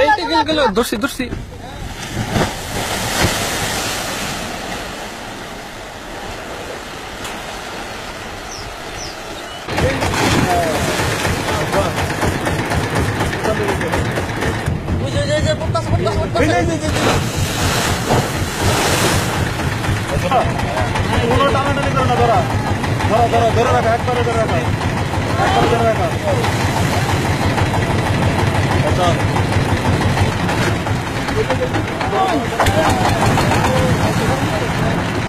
এইটা গেল গেল দর্শি দর্শি টানা টানি করো না ধরা ধরো ধরো ধরে রাখো এক করে ধরে রাখো এক করে ধরে রাখো চল আচ্ছা।